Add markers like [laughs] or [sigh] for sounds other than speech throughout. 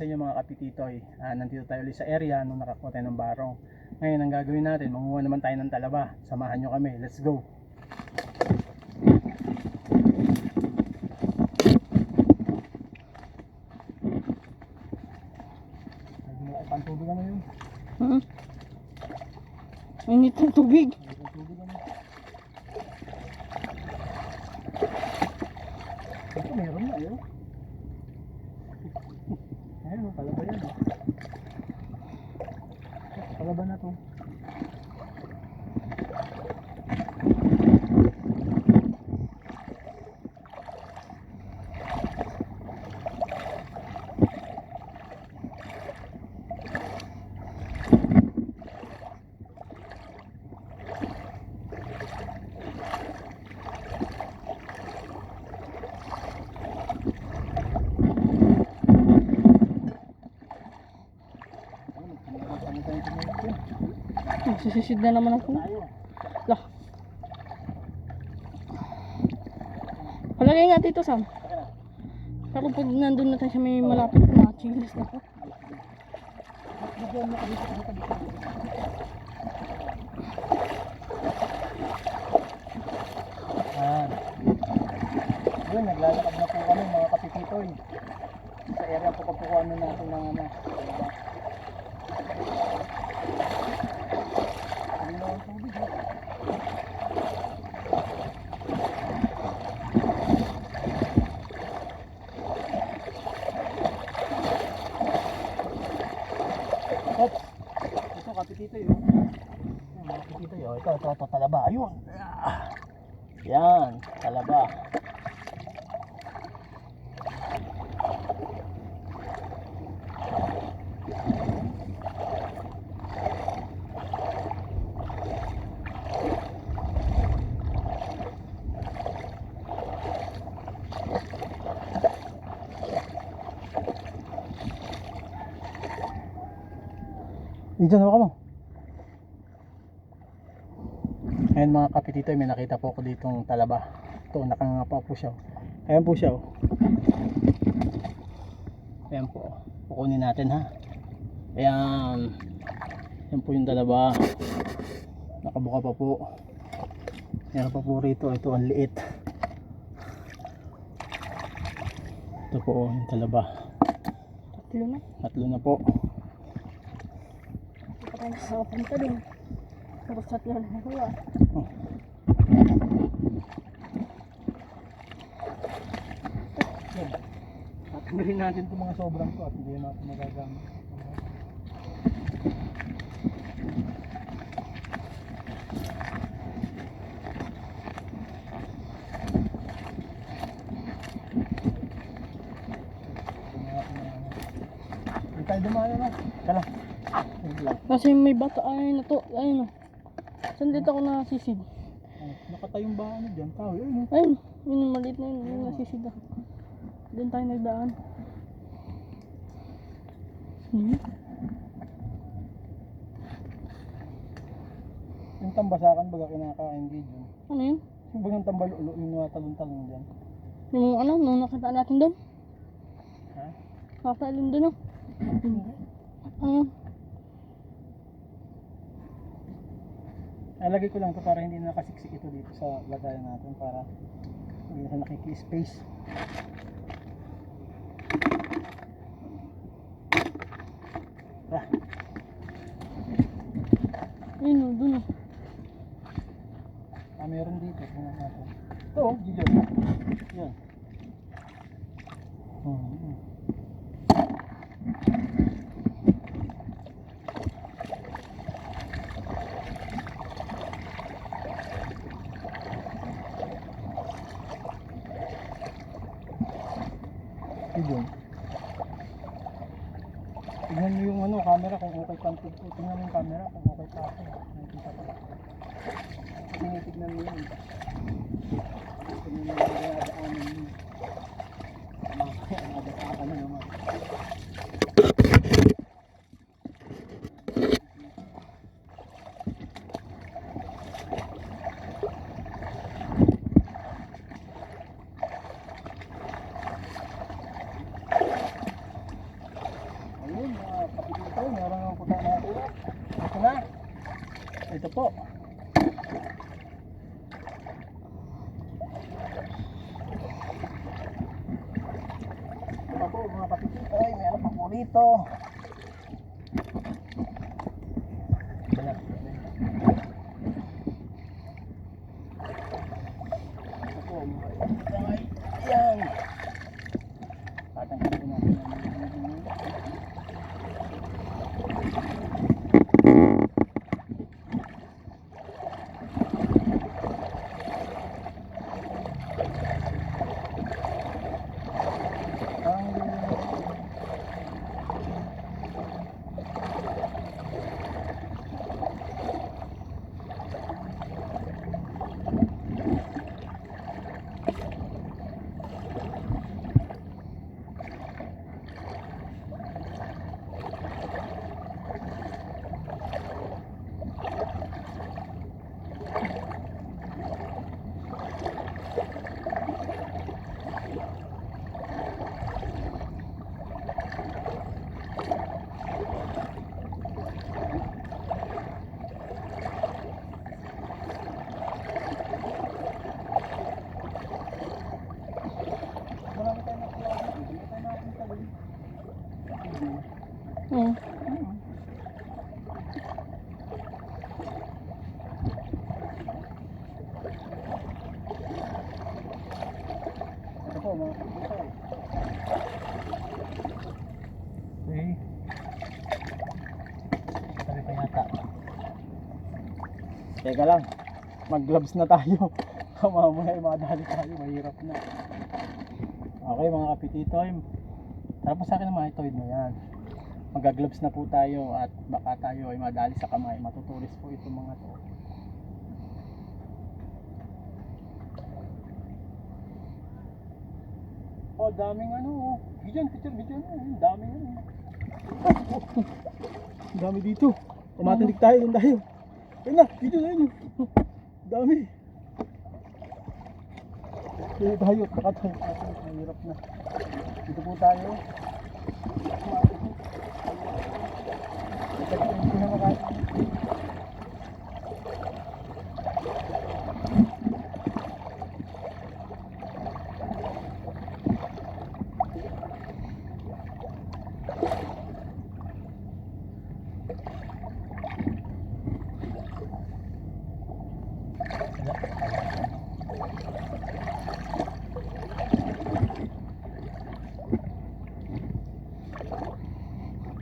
Sa inyo mga kapititoy. Ah, nandito tayo ulit sa area nung nakakuha tayo ng barong. Ngayon ang gagawin natin, manguha naman tayo ng talaba. Samahan nyo kami. Let's go! Medyo malaki pa ang tubig ano yun? Hmm? Init ng tubig. Malaki ang tubig ano? Ito meron na yun. Ayun, oh, talaba yan. oh. Talaba na to. Ayun, magkano tayo tumalit yun. Nagsisisid na naman ako. Lah. Palagay nga dito, Sam. Na. Pero pag nandun na tayo sa may malapit, mga chilis na tabi. Yan. Yun, naglalakad na po kami mga kapititoy. Sa area po kapukuhan na natin ng ano. diba? Ano na ang tubig eh. Ops! Ito kapititoy oh. Yan, mga kapititoy oh. Ito, ito, ito, talaba. Ayun! Ah. Yan, talaba. Diyan ako mo. Ayan mga kapitito, may nakita po ako ditong talaba. Ito, nakangapa po siya. Ayan po siya. oh. Ayan po. oh. Kukunin natin ha. Ayan. Ayan po yung talaba. Nakabuka pa po. Meron pa po rito. Ito ang liit. Ito po oh, yung talaba. Tatlo na. Tatlo na po. Sa punta din. Pero sa tatlo na. Yan. Tatanggalin natin itong mga sobrang to at hindi natin magagamit. Hindi tayo dumayo na. Kala. Wait lang. Kasi may bata ay na to. Ayun o. Saan dito ako nasisid? Oh, Nakatayong ba ano dyan? Tao, yun. oh. Ayun. Yun yung maliit na yun. Yung nasisid ako. Doon tayo nagdaan. Hmm? Yung tambasakan baga kinakain dyan. Ano yun? Yung bagang tambal ulo yung mga talong-talong dyan. Yung ano, nung nakita natin doon. Ha? Nakita din doon o. Ano yun? Nalagay ko lang to para hindi na nakasiksik ito dito sa lagayan natin para hindi na nakiki-space. Ah, Ayun o, doon o. ah, meron dito. Ito, oh, dito. Yan. Hmm, hmm. Dito. Tingnan mo yung ano, camera kung okay pa ang tig- Tingnan mo yung camera kung okay pa ako. Nakikita ko. Tinitignan mo yun. Tingnan mo yung dinadaanan mo. Ka na naman. po. Ito po mga kapititoy, meron Kapitbahay. Okay. Sabi pa yata. Teka lang. Mag-gloves na tayo. [laughs] Mamaya madali tayo. Mahirap na. Okay mga kapititoy. Tara po sa akin mga itoid mo yan. Mag-gloves na po tayo at baka tayo ay madali sa kamay. Matutulis po itong mga to. Oh, daming ano. oh. Bigyan, picture, bigyan. Oh, daming ano. Ang dami dito. Tumatindig tayo, doon tayo. Ayun na, dito na yun. Dami. Dito tayo, baka tayo. Mahirap na. Dito po tayo. Dito na makati.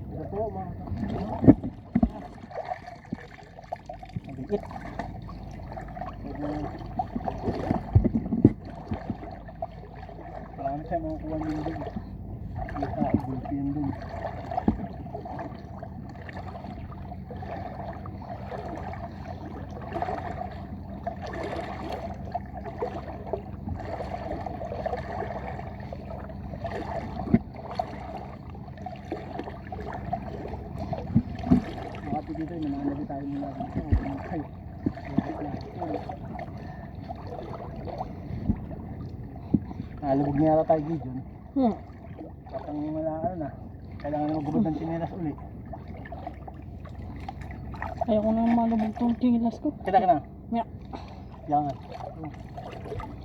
Ito po mga Maliit. Marami siya makukuha nyo dun. Kita, gulpi yun dun. Mga dito ay mananali tayo mula dito. Ay, Nalubog niya tayo Gideon. Hmm. At ang wala ano na, kailangan magubod ng chinelas uli. Ayoko nang malubog tong tingilas ko. Kita ka na. Yeah. Yan.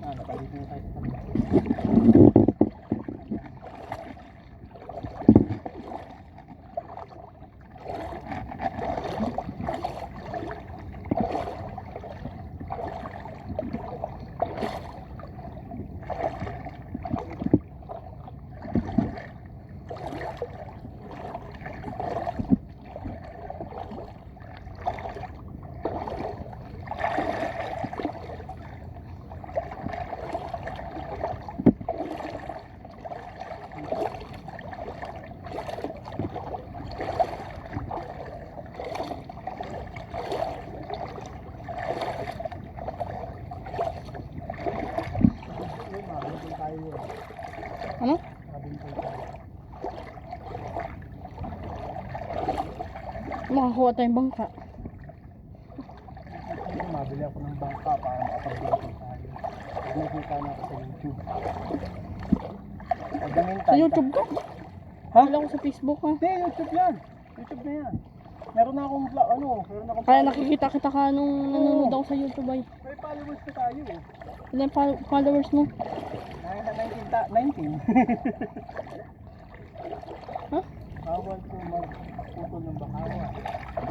Ah, nakalito na tayo sa kanila. Ayun, mabintay tayo yun. Ano? Mabintay tayo. Makakuha tayong bangka. Mabili ako ng bangka para makapag-video tayo. Nakita na ako sa YouTube. Pag ganun Sa tayo- YouTube ka? Ha? Wala ko sa Facebook ha. Hindi, YouTube yan. YouTube na yan. Meron na akong, vlog, ano, meron na akong Kaya nakikita kita ka nung nanonood ako sa YouTube ay. May followers na tayo eh. Ilan fol- followers mo? Ay, na 19, ta- 19. [laughs] Huh? Bawal ko magputol ng bakawan.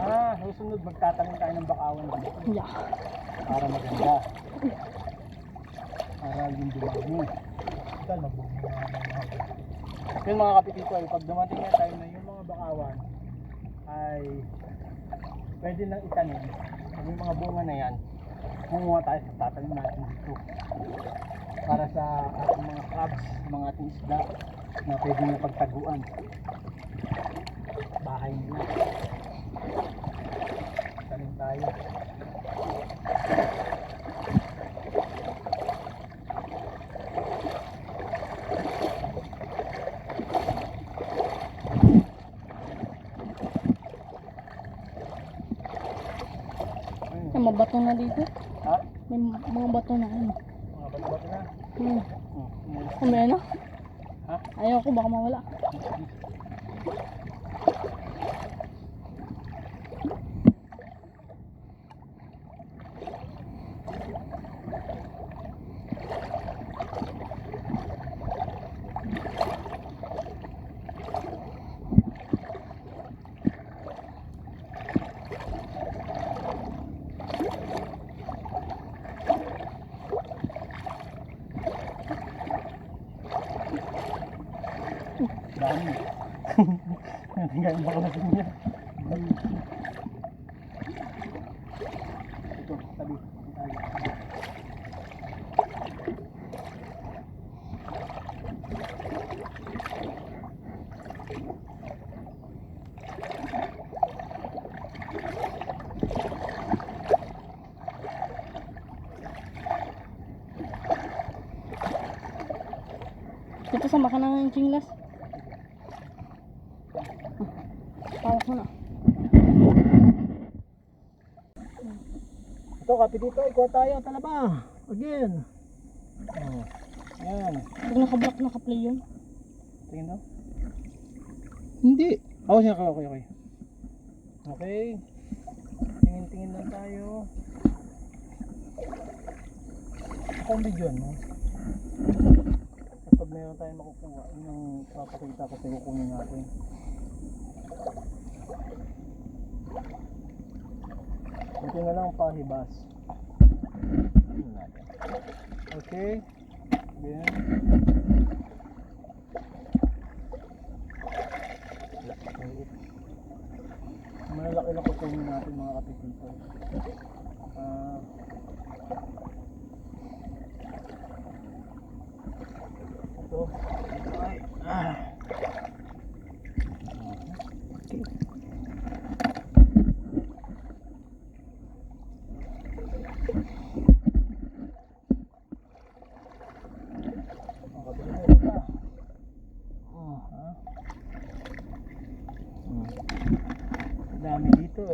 Ah, susunod magtatanim tayo ng bakawan dito. Yeah. Para maganda. Para yung dumami. Ito, magbubunga ng mga Yun mga kapitito ay pag dumating na time na yung mga bakawan ay pwede nang itanim. Pag yung mga bunga na yan, kumuha tayo sa tatanim natin dito. Para sa ating mga crabs, mga ating isda na pwede na pagtaguan. Bahay nila. Tanim tayo. May mga bato na dito. Ha? May mga bato na ano. Mga bato-bato na. Hmm. Oh. Kumaya na. Ha? Ayaw ko baka mawala. Dami. [laughs] Tingnan baka na niya. Ito, tabi. Dito sama ka ng chinglas. Tawag ko na. Kapi dito. Ikuha tayo. Talaba. Again. Oh. Ayan. Pag nakablock naka-play yun. Tingin daw. Hindi. Ako siya. Okay, okay, okay. Okay. Tingin-tingin lang tayo. Ako ang video no? Kapag meron tayong makukuha, yun ang papakita ko sa kukunin natin. Ito na lang pahibas. Okay. Then, Malalaki na kukunin natin mga kapitito. Ah. ito. Ay. Ah. Okay. Mga kapitito, ito. Oh, ha? Hmm. Dami dito.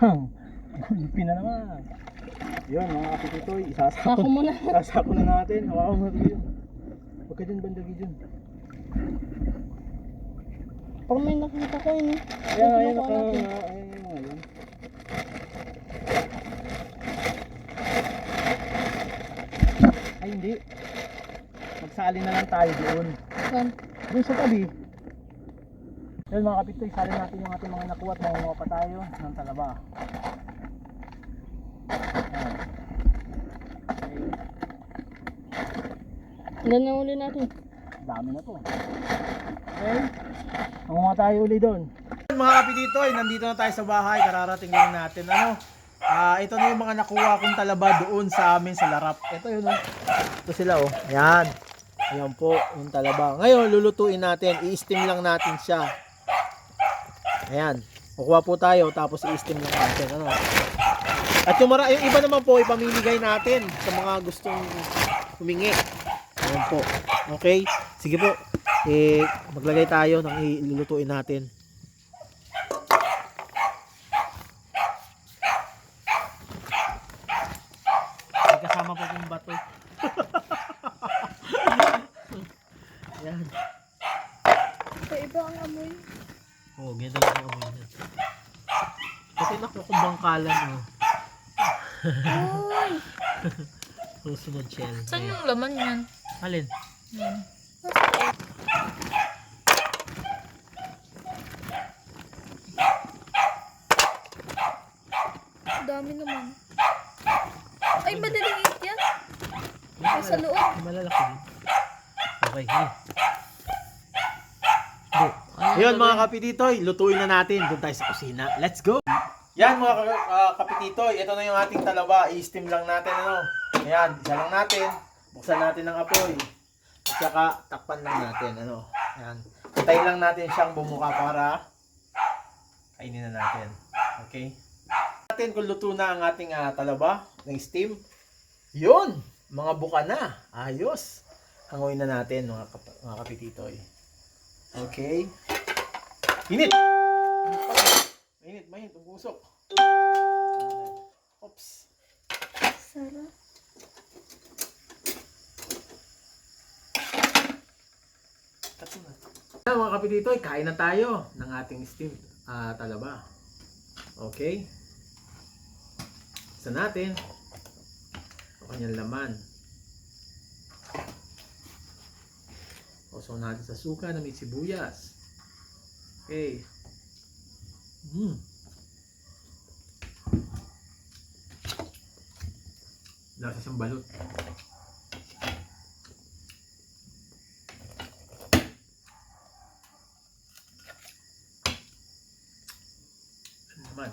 Lupin na naman. Yun mga kapititoy, Ako isasako. muna. [laughs] Isasako na natin. Hawakan mo na yun. Huwag ka dyan bandagi dyan. Parang may nakita ko yun. eh. Ayan, Ay, ayan, naka, natin. ayan mga yun. Ay hindi. Magsali na lang tayo doon. Saan? Doon sa tabi. Yun mga kapitoy, sali natin yung ating mga nakuha at mangunguha pa tayo ng talaba. Ilan na uli natin? Dami na to. Okay. Mangunguha tayo uli doon. Mga kapititoy, nandito na tayo sa bahay. Kararating lang natin. Ano? Ah, ito na yung mga nakuha kong talaba doon sa amin sa Larap. Ito yun oh. Ito sila oh. Ayan. Ayan po, yung talaba. Ngayon, lulutuin natin. I-steam lang natin siya. Ayan. Kukuha po tayo tapos i-steam lang natin. Ano? At yung, mara, yung iba naman po, ipamimigay natin sa mga gustong humingi. Ayan po. Okay? Sige po. Eh, maglagay tayo ng ilulutuin natin. May kasama po yung bato. Ayan. Sa iba ang amoy. Oo, oh, ganyan talaga ang amoy niya. Kasi naku, kung bangkalan mo. Uy! Susunod shell. Saan yung laman yan? Alin? Yan. Ang dami naman. Ay, madaliit yan. Ay, sa loob. Malalaki din. Okay, hey. Ayun mga kapititoy, lutuin na natin. Doon tayo sa kusina. Let's go! Yan mga ka- ah, kapititoy, ito na yung ating talaba. I-steam lang natin ano. Ayan, isa lang natin. Buksan natin ng apoy. At saka takpan lang natin ano. Ayan. Hintayin lang natin siyang bumuka para kainin na natin. Okay? Natin kung luto na ang ating ah, talaba ng steam. Yun! Mga buka na. Ayos. Hanguin na natin mga, kap- mga kapititoy. Okay. Init! Mainit, mainit. Ubusok. Oops. Sarap. Na. Yan, mga kapititoy, kain na tayo ng ating steam ah, talaba. Okay. Isa natin. Ang kanyang laman. Oso natin sa suka na may sibuyas. Okay. Mm. Lasa siyang balot. Ano naman?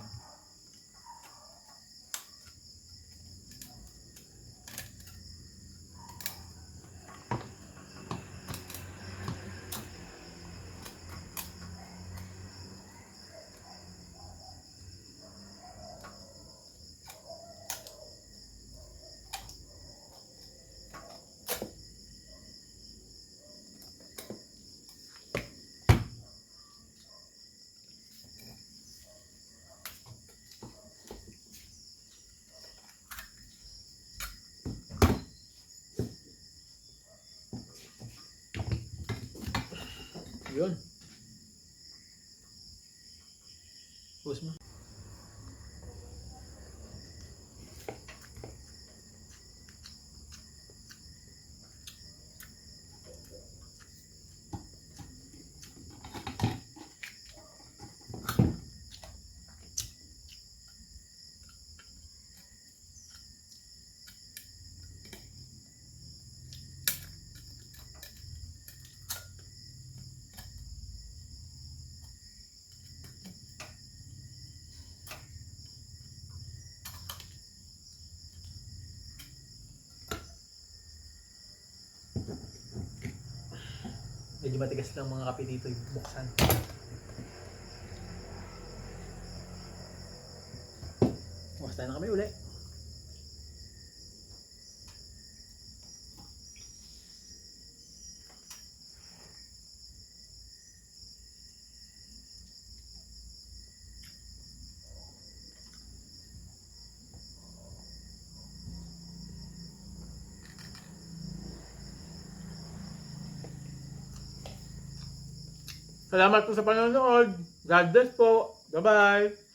Yun. Pus mo. Medyo matigas lang mga kape dito yung buksan. Bukas na kami uli. Salamat po sa panonood. God bless po. Bye-bye.